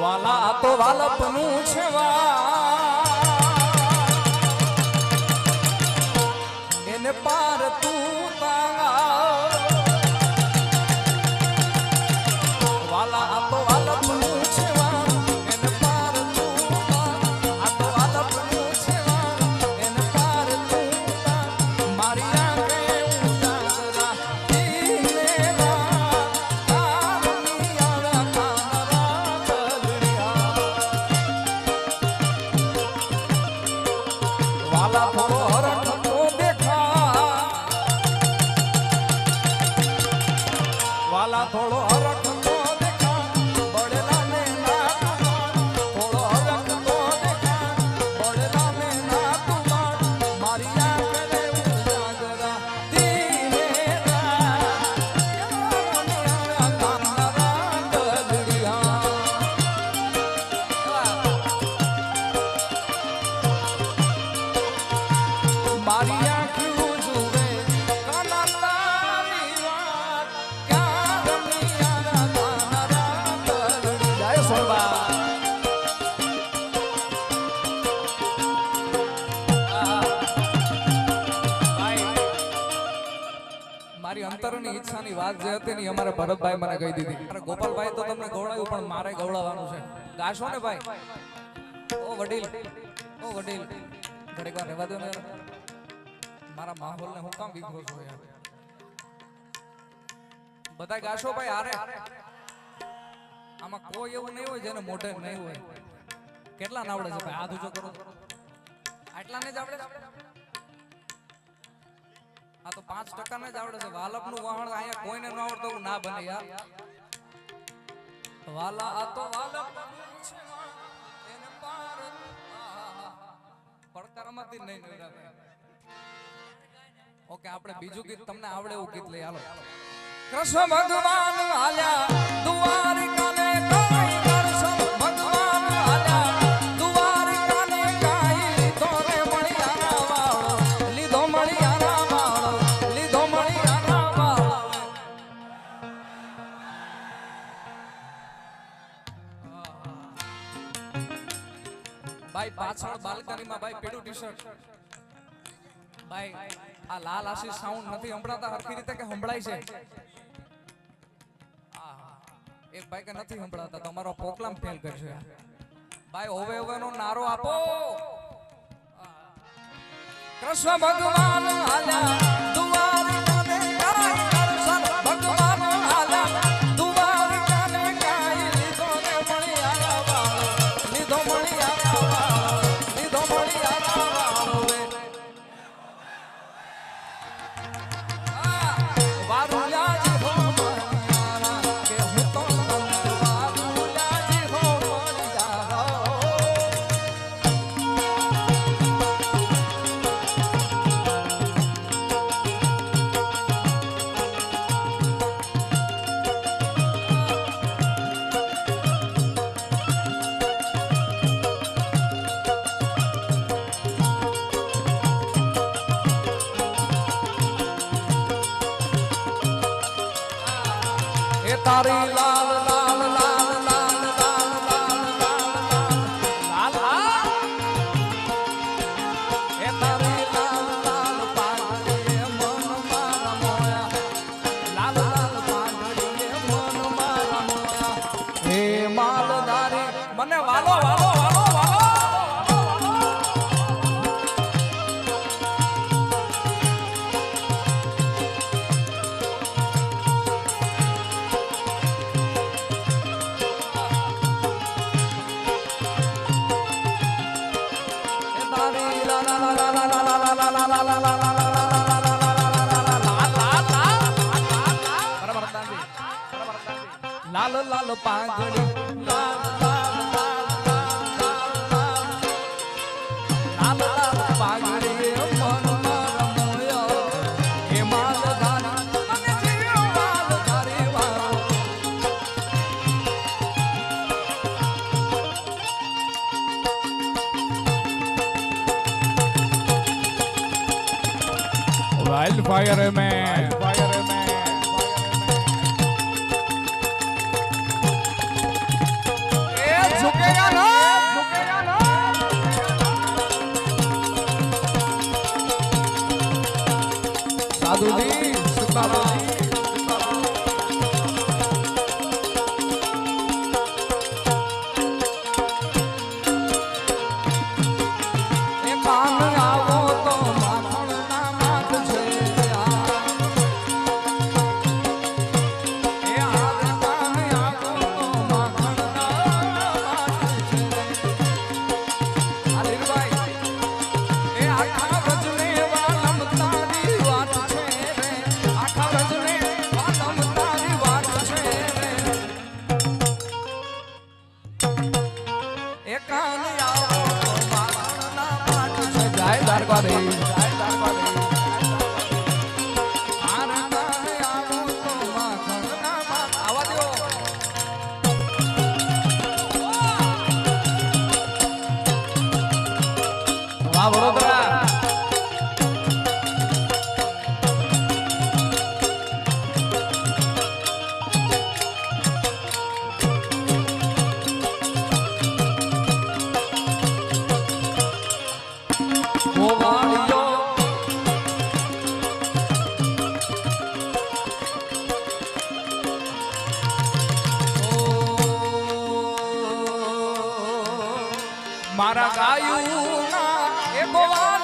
વાલા તો વાલપનું છે વા એને પાર અંતરની ઈચ્છાની વાત જે હતી ને અમારે ભરતભાઈ મને કહી દીધી. ગોપાલભાઈ તો તમને ગૌડાવ્યું પણ મારે ગવડાવવાનું છે. ગાશો ને ભાઈ? ઓ વડીલ ઓ વડીલ. ઘડીક વાર રહેવા દો ને યાર. માહોલ ને હું કામ વિખરો છો યાર બધા ગાશો ભાઈ આરે આમાં કોઈ એવું નહીં હોય જેને મોઢે નહીં હોય. કેટલા નાવડે છે ભાઈ? હાથ ઊંચો કરો. આટલા ને જ આવડે આ તો પાંચ ટકા ને જ આવડે છે. વાલપનું વાહણ અહીંયા કોઈને ન આવડતું ના બને યાર. વાલા આ તો વાલપ. પડકારમાંથી નહીં નવરા ઓકે આપણે બીજું ગીત તમને આવડે એવું ગીત લઈ હાલો. કૃષ્ણ ભગવાન ભાઈ પાછળ બાલ્કનીમાં ભાઈ પીળું ટી શર્ટ ભાઈ આ લાલ આશીષ સાઉન્ડ નથી સંભળાતા, હરખી રીતે કે સંભળાય છે. એક ભાઈ કે નથી સંભળાતા તમારો પ્રોગ્રામ ફેલ કરશે. ભાઈ હવે હવે નો નારો આપો. કૃષ્ણ ભગવાન હાલ્યા તારી લાલ લાલ લાલ લાલ પાંગડી લાલ fireman. વાહ વડોદરા. મારા ગાયું ના એ બોવા